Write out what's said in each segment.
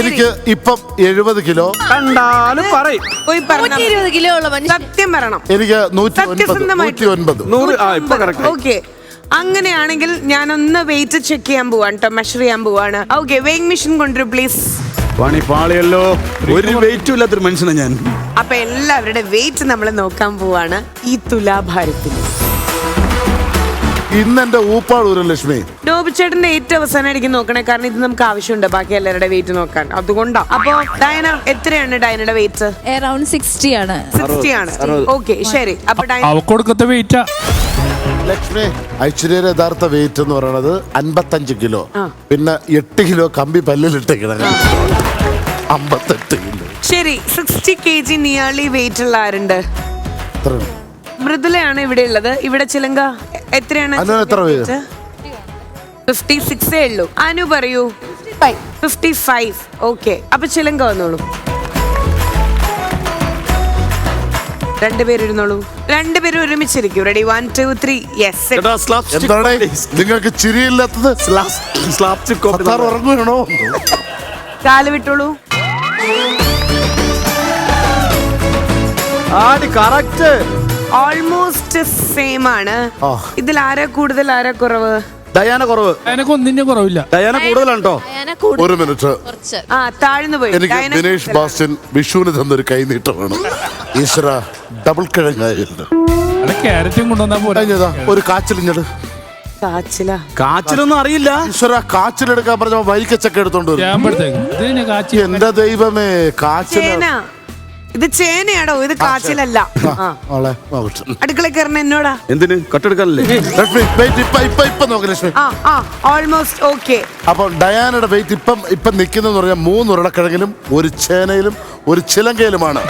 എനിക്ക് ഇപ്പം എഴുപത് കിലോ. കണ്ടാലും പറയും. പോയി പറഞ്ഞ നൂറ്റി ഇരുപത് കിലോ ഉള്ള മനുഷ്യൻ സത്യം പറയണം എനിക്ക് നൂറ്റി ഒൻപത് സത്യസന്ധമായിട്ട്. നൂറ്റി ഒൻപത് നൂറ് ആ ഇപ്പൊ കറക്റ്റ് ഓക്കെ. അങ്ങനെയാണെങ്കിൽ ഞാനൊന്ന് വെയിറ്റ് ചെക്ക് ചെയ്യാൻ പോവാണ് കേട്ടോ മെഷർ ചെയ്യാൻ പോവാണ്. ഓക്കെ വെയിങ് മെഷീൻ കൊണ്ടുവരും പ്ലീസ് പണി പാളിയല്ലോ. ഒരു വെയിറ്റും ഇല്ലാത്തൊരു മനുഷ്യനാണ് ഞാൻ. അപ്പൊ എല്ലാവരുടെ വെയിറ്റ് നമ്മൾ നോക്കാൻ പോവാണ് ഈ തുലാഭാരത്തിൽ ഇന്ന് എന്റെ ഊപ്പാടൂരം ലക്ഷ്മി. ഡോബിച്ചേട്ടന്റെ ഏറ്റവും അവസാനമായിരിക്കും നോക്കണേ. കാരണം ഇത് നമുക്ക് ആവശ്യമുണ്ട്. ബാക്കി എല്ലാവരുടെ വെയിറ്റ് നോക്കാൻ. അതുകൊണ്ടാണ് അപ്പൊ ഡയന എത്രയാണ് ഡയനയുടെ വെയിറ്റ് അറൌണ്ട് സിക്സ്റ്റി ആണ്. സിക്സ്റ്റി ആണ്. ഓക്കെ ശരി. അപ്പൊ ഡയന അവക്കൊടുക്കത്തെ വെയിറ്റാ ലക്ഷ്മി ഐശ്വര്യയുടെ യഥാർത്ഥ വെയിറ്റ് എന്ന് പറയുന്നത് അൻപത്തഞ്ച് കിലോ. പിന്നെ എട്ട് കിലോ കമ്പി പല്ലിലിട്ടേക്കണം. അമ്പത്തെട്ട് കിലോ. ശരി സിക്സ്റ്റി കെ ജി നിയാളി വെയിറ്റ് ഉള്ള ആരുണ്ട്. മൃദുലയാണ് ഇവിടെ ഉള്ളത്. ഇവിടെ ചിലങ്ക എത്രയാണ് അനു എത്ര weight? ഫിഫ്റ്റി സിക്സേ ഉള്ളൂ. അനു പറയൂ. Fifty five. ഓക്കെ. അപ്പൊ ചിലങ്ക വന്നോളൂ. രണ്ടുപേരും ഇരുന്നോളൂ രണ്ടുപേരും ഒരുമിച്ചിരിക്കും. Ready one two three yes എന്താണ്? നിങ്ങൾക്ക് ചിരിയില്ലാത്തത്? സ്ലാപ് ഭർത്താവ് ഉറങ്ങുകയാണോ കാൽ വിട്ടോളൂ. ആടി കറക്റ്റ് ഓൾമോസ്റ്റ് സെയിം ആണ്. ഇതിൽ ആരാ കൂടുതൽ ആരാ കുറവ്? ഡയാന കുറവ്. എനിക്ക് ഒന്നിന്റെ കുറവില്ല. ഡയാന കൂടുതലാണ്? കേട്ടോ ഒരു മിനിറ്റ്. കുറച്ച്. ആ താഴ്ന്നു പോയി. എനിക്ക് ദിനേഷ് ബാസ്റ്റിൻ വിഷുവിന് തന്നൊരു കൈനീട്ടമാണ് ഈശ്വര ഡബിൾ കിഴങ്ങായിരുന്നു. ക്യാരറ്റും കൊണ്ടുവന്നാ പോരാ. കഴിഞ്ഞതാ ഒരു കാച്ചിലിഞ്ഞത് കാച്ചില. കാച്ചിലൊന്നും അറിയില്ല. ഈശ്വര കാച്ചിലെടുക്കാൻ പറഞ്ഞ വരിക്കച്ചക്ക എടുത്തോണ്ട് എന്റെ ദൈവമേ കാച്ചിൽ. ചേന. ഇത് ചേനയാടോ? ഇത് കാച്ചിലല്ല. ആ. മോളെ നോക്കട്ടെ. അടുക്കള കയറണ എന്നോടാ? എന്തിന്? കട്ടെടുക്കാനല്ലേ? ലക്ഷ്മി വെയിറ്റ് ഇപ്പൊ ഇപ്പൊ ഇപ്പൊ നോക്ക് ലക്ഷ്മി. ആ ആ ഓൾമോസ്റ്റ് ഓക്കെ അപ്പൊ ഡയാനയുടെ വെയിറ്റ് ഇപ്പം ഇപ്പം നിൽക്കുന്ന പറഞ്ഞാൽ മൂന്ന് ഉരുളക്കിഴങ്ങിലും ഒരു ചേനയിലും ഒരു ചിലങ്കയിലുമാണ്.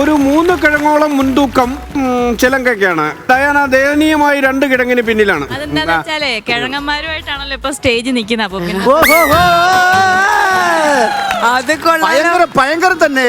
ഒരു മൂന്ന് കിഴങ്ങോളം മുൻതൂക്കം ഉം, ചിലങ്കയ്ക്കാണ്. ഡയാന ദയനീയമായി രണ്ട് കിഴങ്ങിന് പിന്നിലാണ്. അതെന്താന്ന് വെച്ചാലേ കിഴങ്ങന്മാരുമായിട്ടാണല്ലോ ഇപ്പൊ സ്റ്റേജ് നിക്കുന്നത്. അപ്പൊ പിന്നെ ഓ, ഓ, ഓ. അത് കൊള്ളാം ഭയങ്കര ഭയങ്കര തന്നെ.